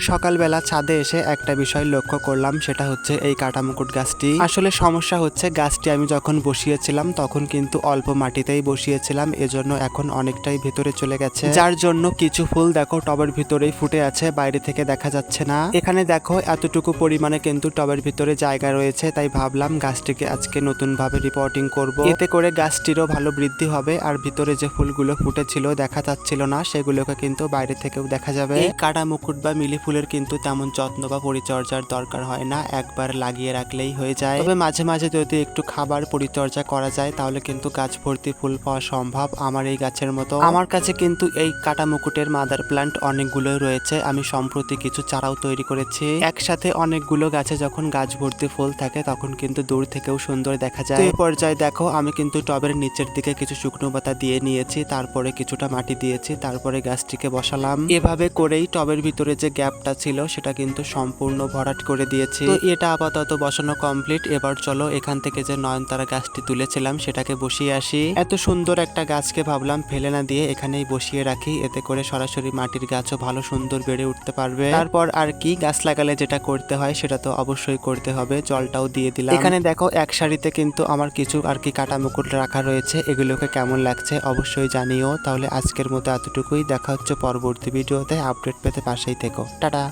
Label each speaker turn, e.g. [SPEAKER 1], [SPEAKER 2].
[SPEAKER 1] সকালবেলা ছাদে এসে একটা বিষয় লক্ষ্য করলাম, সেটা হচ্ছে এই কাটামুকুট গাছটি। আসলে সমস্যা হচ্ছে, গাছটি আমি যখন বসিয়েছিলাম, তখন কিন্তু অল্প মাটিতেই বসিয়েছিলাম, এজন্য এখন অনেকটাই ভেতরে চলে গেছে। যার জন্য কিছু ফুল দেখো, টবের ভিতরেই ফুটে আছে, বাইরে থেকে দেখা যাচ্ছে না। এখানে দেখো, এতটুকু পরিমাণে কিন্তু টবের ভিতরে জায়গা রয়েছে, তাই ভাবলাম গাছটিকে আজকে নতুন ভাবে রিপোর্টিং করব। এতে করে গাছটিরও ভালো বৃদ্ধি হবে, আর ভিতরে যে ফুলগুলো ফুটেছিল, দেখা যাচ্ছিল না, সেগুলোকে কিন্তু বাইরে থেকেও দেখা যাবে। কাটা মুকুট বা মিলি ফুলের কিন্তু তেমন যত্ন বা পরিচর্যার দরকার হয় না, একবার লাগিয়ে রাখলেই হয়ে যায়। তবে মাঝে মাঝে যদি একটু খাবার পরিচর্যা করা যায়, তাহলে কিন্তু গাছ ভর্তি ফুল পাওয়া সম্ভব। আমার এই গাছের মতো। আমার কাছে কিন্তু এই কাটা মুকুটের মাদার প্লান্ট অনেকগুলো রয়েছে। আমি সম্প্রতি কিছু চারাও তৈরি করেছি। একসাথে অনেকগুলো গাছে যখন গাছ ভর্তি ফুল থাকে, তখন কিন্তু দূর থেকেও সুন্দর দেখা যায়। এই পর্যায়ে দেখো, আমি কিন্তু টবের নিচের দিকে কিছু শুকনো পাতা দিয়ে নিয়েছি, তারপরে কিছুটা মাটি দিয়েছি, তারপরে গাছটিকে বসালাম। এভাবে করেই টবের ভিতরে যে গ্যাপটা ছিল, সেটা কিন্তু সম্পূর্ণ ভরাট করে দিয়েছি। এটা আপাতত বসানো কমপ্লিট এবার চলো এখান থেকে যে নয়নতারা গাছটি তুলেছিলাম, সেটাকে বসিয়ে আসি। এত সুন্দর একটা গাছকে ভাবলাম ফেলে না দিয়ে এখানেই বসিয়ে রাখি। এতে করে সরাসরি মাটির গাছও ভালো সুন্দর বেড়ে উঠতে পারবে। তারপর আর কি গাছ লাগালে যেটা করতে হয়, সেটা তো অবশ্যই করতে হবে। জলটাও দিয়ে দিলাম। এখানে দেখো, এক সারিতে কিন্তু আমার কিছু আর কি কাটা মুকুট রাখা রয়েছে। এগুলোকে কেমন লাগছে অবশ্যই জানিও। তাহলে আজকের মতো এতটুকুই। দেখা হচ্ছে পরবর্তী ভিডিওতে। আপডেট পেতে পাশেই থেকো। টাটা